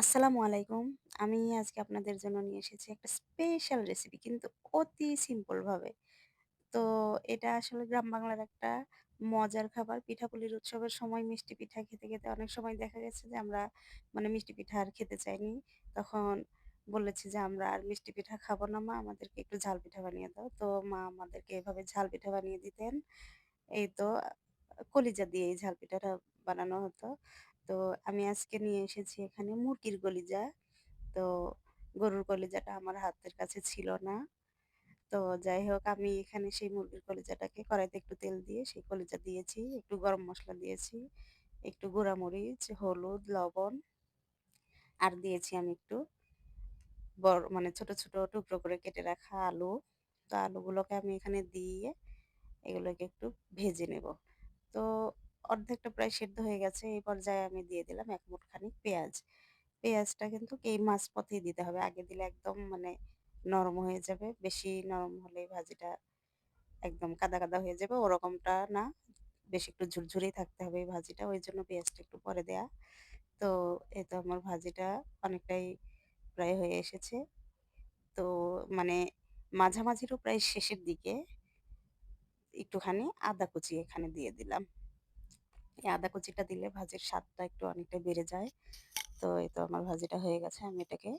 আসসালামু আলাইকুম। আমি আজকে আপনাদের জন্য নিয়ে এসেছি একটা স্পেশাল রেসিপি কিন্তু অতি সিম্পলভাবে তো এটা আসলে গ্রাম বাংলার একটা মজার খাবার। পিঠাপুলির উৎসবের সময় মিষ্টি পিঠা খেতে, খেতে অনেক সময় দেখা গেছে যে আমরা মানে মিষ্টি পিঠা আর খেতে চাইনি। তখন বলেছি যে, "আমরা আর মিষ্টি পিঠা খাব না মা, আমাদেরকে একটু ঝাল পিঠা বানিয়ে দাও।" তো মা আমাদেরকে এভাবে ঝাল পিঠা বানিয়ে দিতেন। এই তো কলিজা দিয়ে এই ঝাল পিঠাটা বানানো হতো। তো আমি আজকে নিয়ে এসেছি এখানে মুরগির কলিজা। তো গরুর কলিজাটা আমার হাতের কাছে ছিল না। তো যাই হোক আমি এখানে সেই মুরগির কলিজাটাকে কড়াইতে একটু তেল দিয়ে সেই কলিজা দিয়েছি, একটু গরম মশলা দিয়েছি, একটু গুঁড়া মরিচ, হলুদ, লবণ আর দিয়েছি আমি একটু বড় মানে ছোট, ছোট টুকরো করে কেটে রাখা আলু। তো আলুগুলোকে আমি এখানে দিয়ে এগুলোকে একটু ভেজে নেব। তো অর্ধেকটা প্রায় সেদ্ধ হয়ে গেছে। এই পর্যায়ে আমি দিয়ে দিলাম এক মুঠ পেঁয়াজ। পেঁয়াজটা কিন্তু এই মাঝপথেই দিতে হবে। আগে দিলে একদম মানে নরম হয়ে যাবে। বেশি নরম হলে ভাজিটা একদম কাদা, কাদা হয়ে যাবে। ওরকমটা না। বেশি একটু ঝুরঝুরেই থাকতে হবে এই ভাজিটা। ওই জন্য পেঁয়াজটা একটু পরে দেয়া। তো এই তো আমার ভাজিটা অনেকটাই প্রায় হয়ে এসেছে। তো মানে মাঝামাঝিরও প্রায় শেষের দিকে একটুখানি আদা কুচি এখানে দিয়ে দিলাম। এই আদা কুচিটা দিলে ভাজির স্বাদটা একটু অনেকটাই বেড়ে যায়। তো এই তো আমার ভাজিটা হয়ে গেছে। আমি এটাকে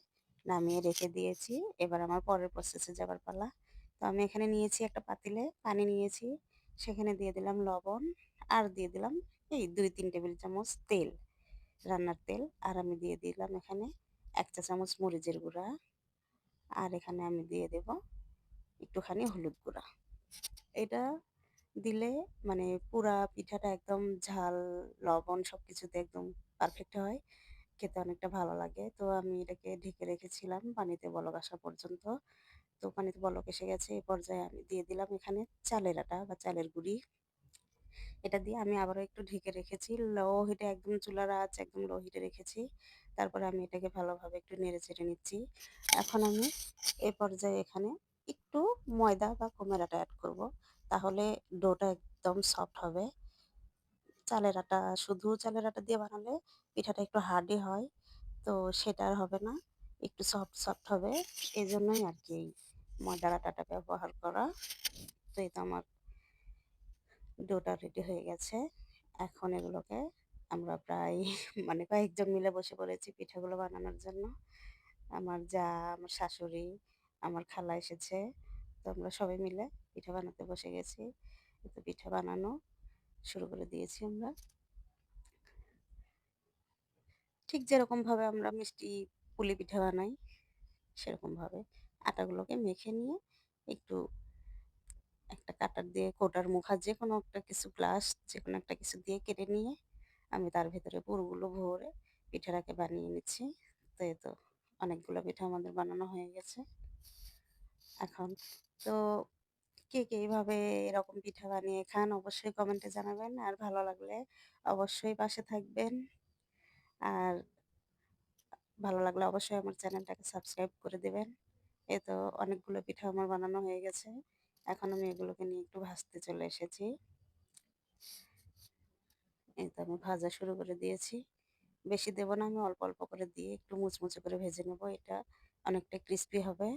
নামিয়ে রেখে দিয়েছি। এবার আমার পরের প্রসেসে যাবার পালা। তো আমি এখানে নিয়েছি একটা পাতিলে পানি নিয়েছি। সেখানে দিয়ে দিলাম লবণ আর দিয়ে দিলাম এই ২-৩ টেবিল চামচ তেল, রান্নার তেল। আর আমি দিয়ে দিলাম এখানে ১ চা চামচ মরিচের গুঁড়া। আর এখানে আমি দিয়ে দেব একটুখানি হলুদ গুঁড়া। এটা দিলে মানে পুরা পিঠাটা একদম ঝাল, লবণ সবকিছুতে একদম পারফেক্ট হয়। খেতে অনেকটা ভালো লাগে। তো আমি এটাকে ঢেকে রেখেছিলাম পানিতে বলক আসা পর্যন্ত। তো পানিতে বলক এসে গেছে। এই পর্যায়ে আমি দিয়ে দিলাম এখানে চালের আটা বা চালের গুঁড়ি। এটা দিয়ে আমি আবারও একটু ঢেকে রেখেছি। লো হিটে একদম চুলার আঁচ একদম লো হিটে রেখেছি। তারপরে আমি এটাকে ভালোভাবে একটু নেড়েচেড়ে নিচ্ছি। এখন আমি এ পর্যায়ে এখানে একটু ময়দা বা গমের আটা এড করব। তাহলে ডোটা একদম সফট হবে। চালের আটা শুধু চালের আটা দিয়ে বানালে পিঠাটা একটু হার্ডি হয়। তো সেটা আর হবে না। একটু সফট, সফট হবে। এজন্যই আরকি এই ময়দার আটাটা ব্যবহার করা। তো এই তো আমার ডোটা রেডি হয়ে গেছে। এখন এগুলোকে আমরা প্রায় মানে কয়েকজন মিলে বসে পড়েছি পিঠাগুলো বানানোর জন্য। আমার যা, আমার শাশুড়ি, আমার খালা এসেছে। তো আমরা সবাই মিলে পিঠা বানাতে বসে গেছি। তো পিঠা বানানো শুরু করে দিয়েছি আমরা। ঠিক যেরকমভাবে আমরা মিষ্টি পুলি পিঠা বানাই সেরকমভাবে আটাগুলোকে মেখে নিয়ে একটু একটা কাটার দিয়ে কোটার মুখা যে কোনো একটা কিছু গ্লাস যে কোনো একটা কিছু দিয়ে কেটে নিয়ে আমি তার ভেতরে পুরগুলো ভরে পিঠাটাকে বানিয়ে নিচ্ছি। তো এই তো অনেকগুলো পিঠা আমাদের বানানো হয়ে গেছে। এখন তো কে, কে এভাবে এরকম পিঠা বানিয়ে খান অবশ্যই কমেন্টে জানাবেন। আর ভালো লাগলে অবশ্যই পাশে থাকবেন। আর ভালো লাগলে অবশ্যই আমার চ্যানেলটাকে সাবস্ক্রাইব করে দেবেন। এ তো অনেকগুলো পিঠা আমার বানানো হয়ে গেছে। এখন আমি এগুলোকে নিয়ে একটু ভাজতে চলে এসেছি। এই তো আমি ভাজা শুরু করে দিয়েছি। বেশি দেব না আমি অল্প, অল্প করে দিয়ে একটু মুচমুচে করে ভেজে নেব। এটা অনেকটা ক্রিস্পি হবে।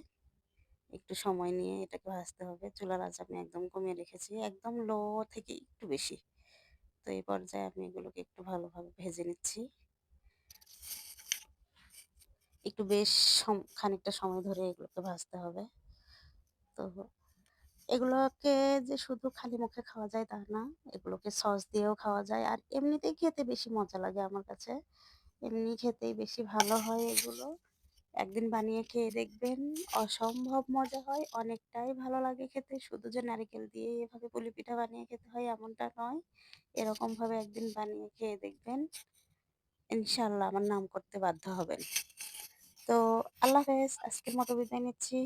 একটু সময় নিয়ে এটাকে ভাজতে হবে। চুলার আঁচ আমি একদম কমিয়ে রেখেছি। একদম লো থেকে একটু বেশি। তো এই পর্যায়ে আমি এগুলোকে একটু ভালোভাবে ভেজে নিচ্ছি। একটু বেশ খানিকটা সময় ধরে এগুলোকে ভাজতে হবে। তো এগুলোকে যে শুধু খালি মুখে খাওয়া যায় তা না। এগুলোকে সস দিয়েও খাওয়া যায়। আর এমনিতেই খেতে বেশি মজা লাগে আমার কাছে। এমনি খেতেই বেশি ভালো হয় এগুলো। একদিন বানিয়ে খেয়ে দেখবেন অসম্ভব মজা হয়। অনেকটাই ভালো লাগে খেতে। শুধু যে নারিকেল দিয়ে এভাবে পুলি পিঠা বানিয়ে খেতে হয় এমনটা নয়। এরকমভাবে একদিন বানিয়ে খেয়ে দেখবেন। ইনশাল্লাহ আমার নাম করতে বাধ্য হবেন। তো আল্লাহ হাফেজ। আজকের মতো বিদায় নিচ্ছি।